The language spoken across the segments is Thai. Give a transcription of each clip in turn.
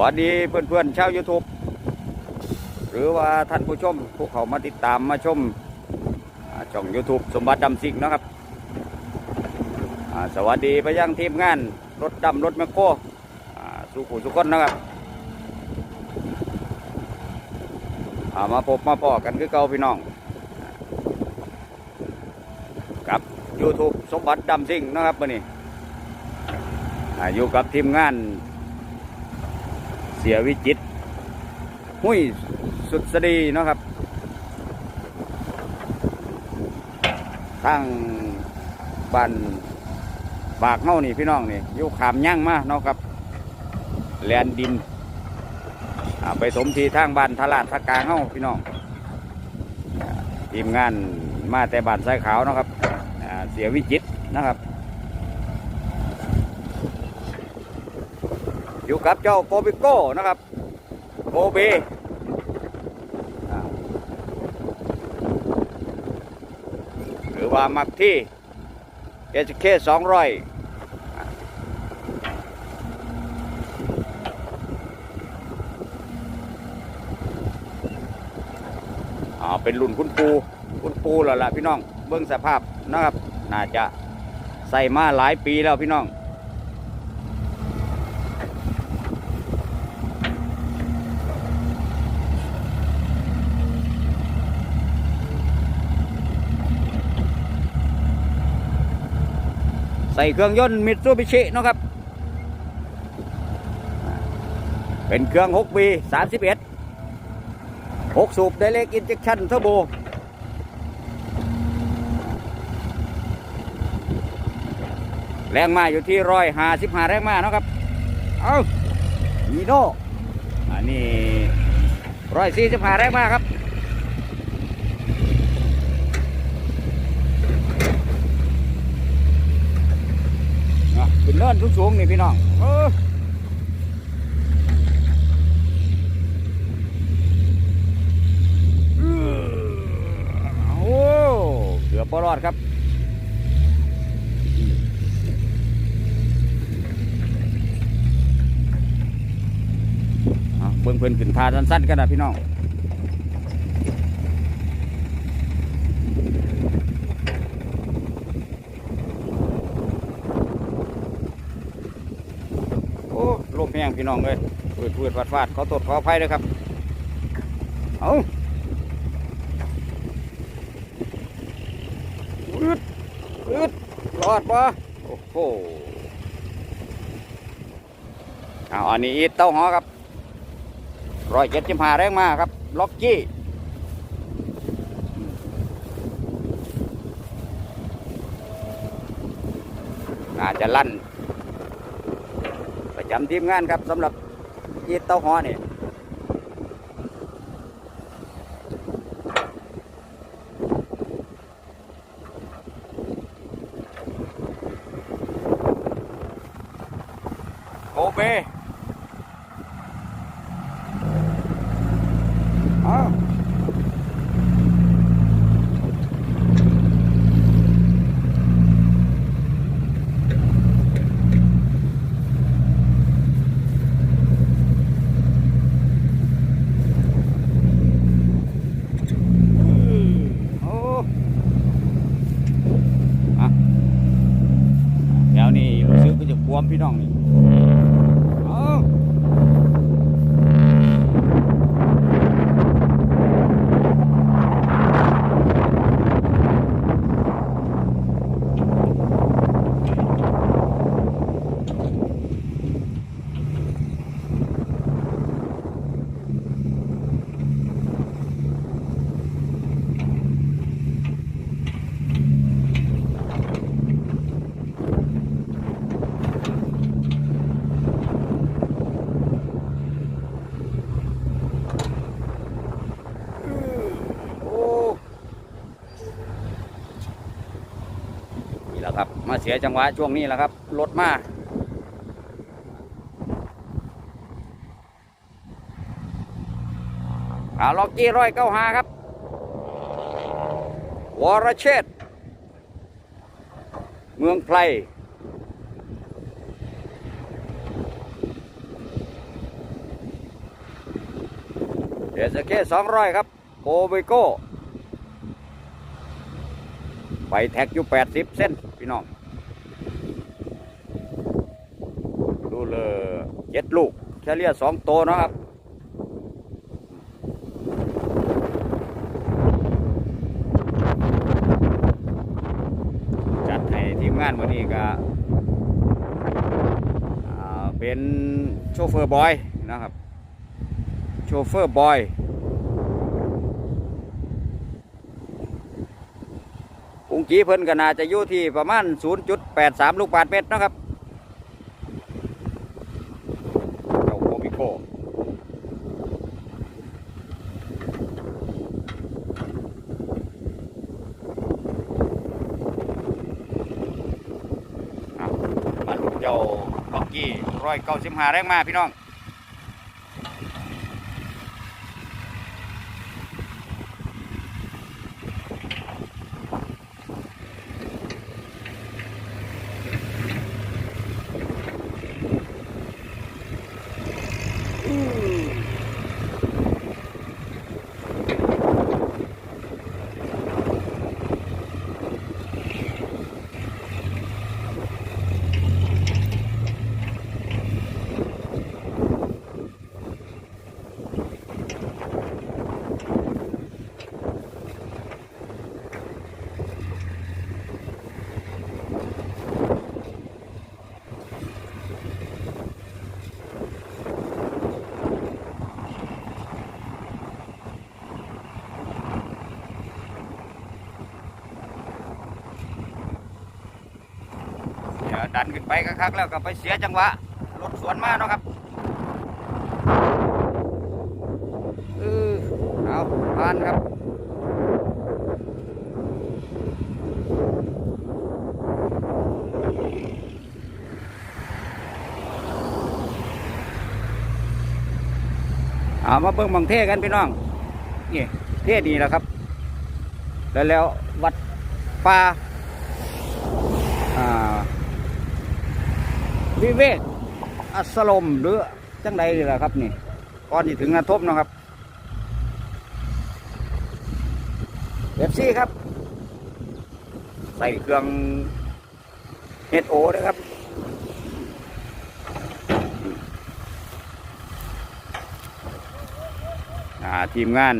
วัสดีเพื่อนๆชาว YouTube หรือว่าท่านผู้ชมผู้เขามาติดตามมาชมช่อง YouTube สมบัติดำสิงนะครับสวัสดีไปยังทีมงาน รถดำรถแมคโครอ่าสุขุสุขนนะครับามาพบมาพอกันคือเก่าพี่น้องกับ YouTube สมบัติดำสิงนะครับวันนี้อ่าอยู่กับทีมงาน เสียวิจิตหุ้ยสุดสดีเนาะครับทางบ้านบากเฮ้านี่พี่น้องนี่ยู่ขามย่างมาเนาะครับแลนดินไปสมทีทางบ้านทลาดทากาเฮ้าพี่น้องทีมงานมาแต่บ้านสายขาวเนาะครับเสียวิจิตนะครับ อยู่กับเจ้าโกบิโก้นะครับโกเบหรือว่ามักที่เอชเคสองร้อยอ่าเป็นรุ่นคุณปูคุณปูแล้วล่ะพี่น้อง เบื้องสภาพนะครับ น่าจะใส่มาหลายปีแล้วพี่น้อง ส่เครื่องยนต์มิตซูบิชินาะครับ เป็นเครื่อง 6 b 31 6 สูบไดเ c กอินเจ t ชันเทอร์โบแรงมาอยู่ที่ร้อยห้าสิบห้าแรงมาเนาะครับ เอาอีโน่อันนี้ร้อยสี่สิบห้าแรงมาครับ อะขึ้ นเนินสูงๆนี่พี่น้องเออโอ้เกือบรอดครับเบิ่งเพิ่นขึ้นทาสั้นๆกันนะพี่น้อง โอ้ลมแห้ง พี่น้องเลยเปิดเปิดฟาดฟาดขาตดขออภัยเลยครับ เอาอึดอึดรอดปะโอ้โหเอาอันนี้อีเต้าหอครับร้อยเจ็ดสิบห้าแรงมาครับ ล็อกกี้อาจจะลั่น จำทีมงานครับสำหรับยีเต้าหอนี่โอเบอ้าวโอ้อะเดี๋ยวนี้รู้ อมพี่น้องนี่เอาโอ้นี่แหละครับ มาเสียจังหวะช่วงนี้แหละครับรถมากอาล็อกกี้ร้อยเก้าหาครับ วรเชษฐ์เมืองไพรเดสเก้สองร้อยครับ โกเบโก้ ไปแท็กอยู่แปดสิบเส้นพี่น้อง ดูเลย ลูกเฉลี่ยสองโตนะครับจัดให้ทีมงานวันนี้ก็เป็นโชเฟอร์บอยนะครับโชเฟอร์บอยอุงกีเพิ่นก็น่าจะอยู่ที่ประมาณ 0.83 ลูกบาทเมตรนะครับ เจ้าโคมิโกอะมาลูกเจ้าล็อ กี้ร้อยเก้าสิบห้าแรงมาพี่น้อง ดันขึ้นไปคักๆแล้วก็ไปเสียจังหวะรถสวนมาเนาะครับเออเอาผ่านครับเอามาเบิ่งบังเท่กันพี่น้องนี่เทดีแล้วครับ แล้วแล้ววัดป่าอ่า วิเวกอัสลมหรือจังใดนี่แหละครับนี่ก่อนที่ถึงนาทบนะครับเบบซี่ครับ ใส่เครื่องเฮดโอนะครับทีมงาน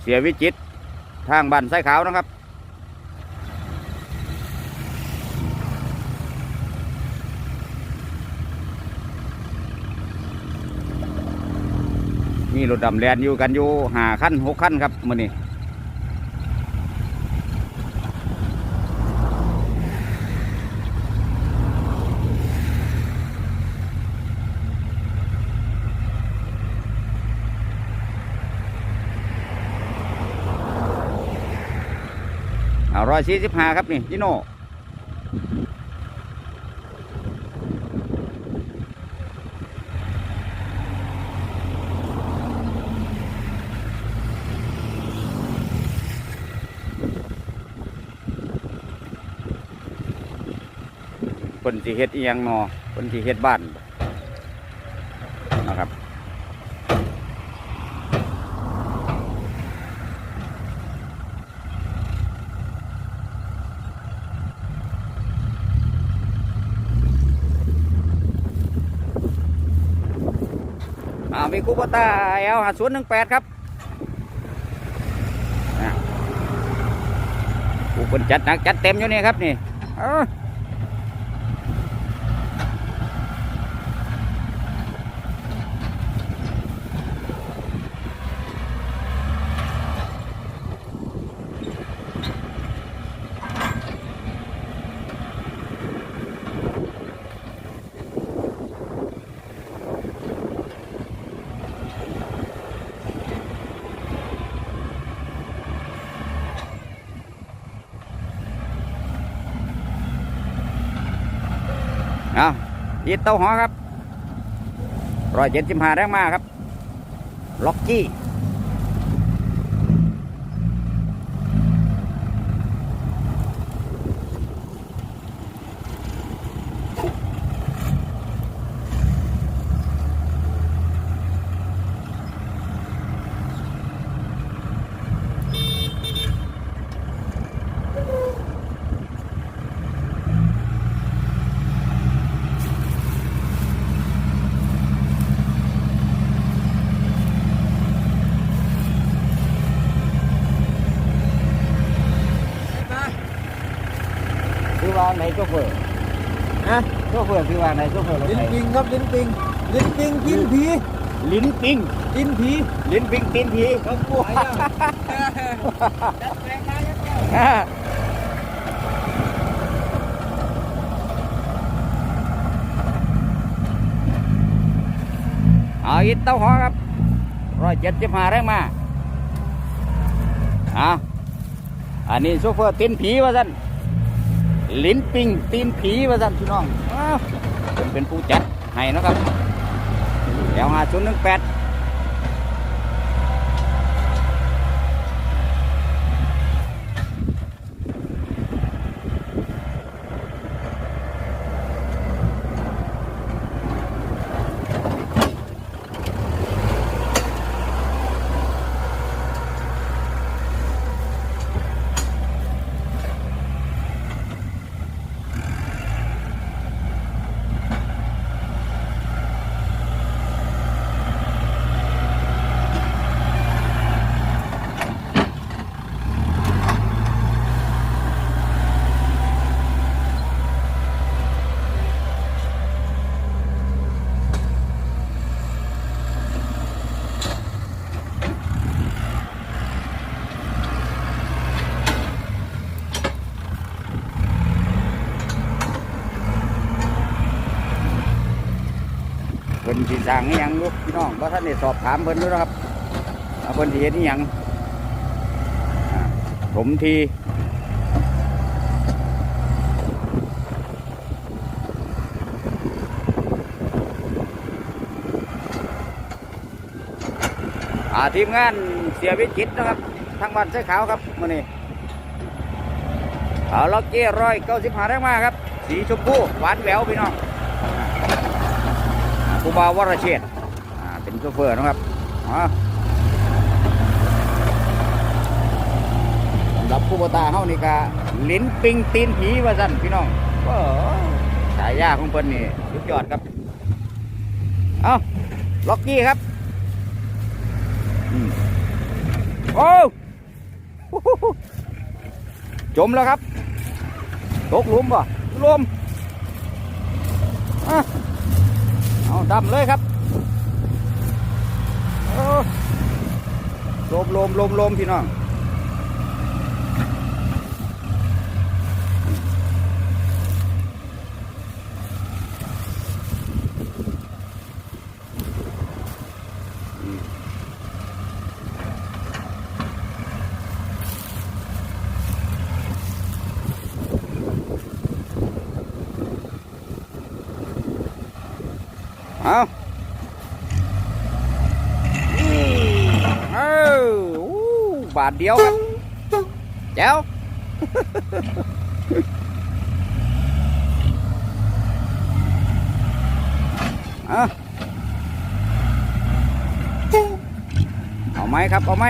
เสียวิจิตทางบ้านไส้ขาวนะครับ รถดำแลนอยู่กันอยู่หาขั้นหกขั้นครับมือนี้เอาร้อยสี่สิบห้าครับนี่จิโน่ คนที่เฮ็ดเอียงนอคนที่เฮ็ดบ้านนะครับมีคูปตาเอลหาศูนย์หนึ่งแปดครับผู้คนจัดหนักจัดเต็มอยู่นี่ครับนี่ เอาอาอีเต้าหอครับร้อยเจ็ดสิบห้าแรงมาครับ ล็อกกี้ โชเฟอร์ฮะโชเฟอร์คือว่าไหนโชเฟอร์รถลิ้นไถปิงครับลิ้นปิงลิ้นปิงกินผีลิ้นปิงกินผีลิ้นปิงตีนผีครับกูหายยังดัดแปลงได้ยังแก้วเอาอีกเต้าหอครับร้อยเจ็ดสิบห้าแรงมาอะอันนี้โชเฟอร์ตีนผีว่าสั่น ลิ้นปิงตีนผีว่าสั่นพี่น้องผมเป็นผู้จัดให้นะครับเดี๋ยวหาชุดหนึ่งแปด พิ่นสิสั่งอีหยังลูกพี่น้องเพราะท่านได้สอบถามเพิ่นด้วยนะครับว่าเพิ่นสิเฮ็ดอีหยังผมทีอาทีมงานเสียวิจิตนะครับทางบ้านเสื้อขาวครับมื้อนี้เอาล็อกเก้ร้อยเก้าสิบห้าแรงมาครับ สีชมพูหวานแหววพี่น้อง ครูบาวรเชษอ่าเป็นโชเฟอร์นะครับอ่าสำหรับผู้บตาเฮานี่กะลิ้นปิงตีนผีว่าสั่นพี่น้องโอ้ฉายยาของเพิ่นนี่สุดยอดครับ เอาล็อกกี้ครับอโอ้จมแล้วครับ ตกลุมป่ะลุมอะ เอาดำเลยครับลมลมลมลมพี่น้อง เอาเออบาทเดียวครับแจ๋วเอาเอาไหมครับ เอาไหม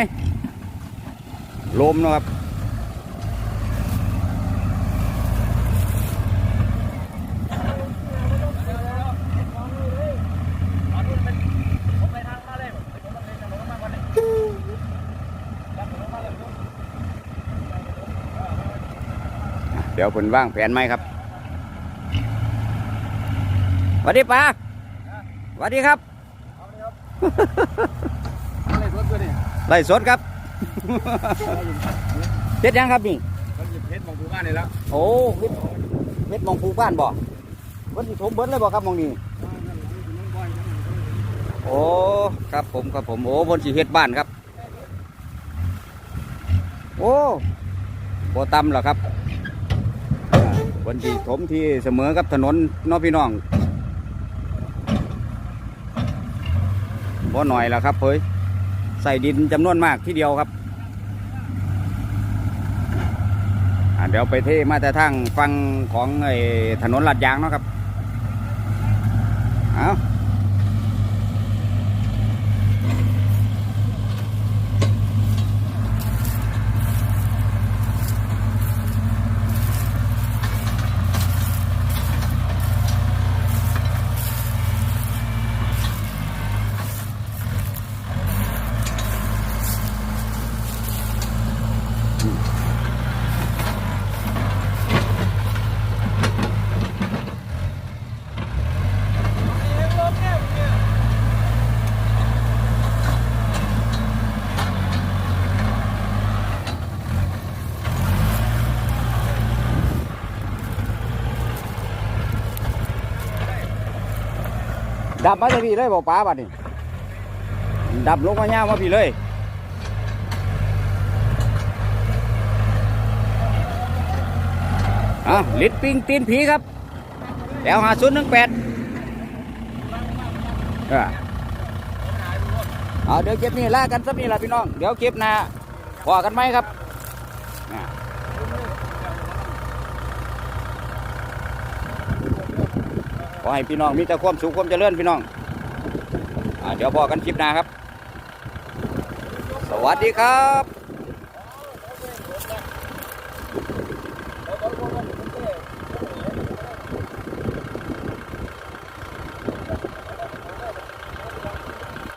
ลมนะครับ ดี๋ยวผมว่างแผนไหมครับสวัสดีป้าสวัสดีครับอะไรรถตัวนี้ไล่สดครับเฮ็ดยังครับนี่มันหยิบเพชรมองผู้บ้านนี่แล้วโอ้เฮ็ดเฮ็ดหมองปลูกบ้านบ่วันที่ถมเบิดเลยบ่ครับหมองนี้โอ้ครับผมครับผมโอ้บนสีเฮ็ดบ้านครับ โอ้บ่ต่ำหรอครับ คนที่ถมที่เสมอกับถนนน้องพี่น้องบ่หน่อยแล้วครับเฮ้ยใส่ดินจำนวนมากที่เดียวครับเดี๋ยวไปเทมาแต่ทางฟังของไอ้ถนนลาดยางเนาะครับ เอา ดับมาจะพี่เลยบอกป้าบัดนี่ดับลงมาย่ามาพี่เลยอะลิดปิงตีนผีครับแล้วหาศูนย์หนึ่งแปดเอาเดี๋ยวเก็บนี่ลากันสักนี่ละพี่น้อง เดี๋ยวเก็บนาพอกันไหมครับอะ ขอให้พี่น้องมีแต่ความสุขความเจริญพี่น้องอเดี๋ยวพอกันคลิปหน้าครับ สวัสดีครับ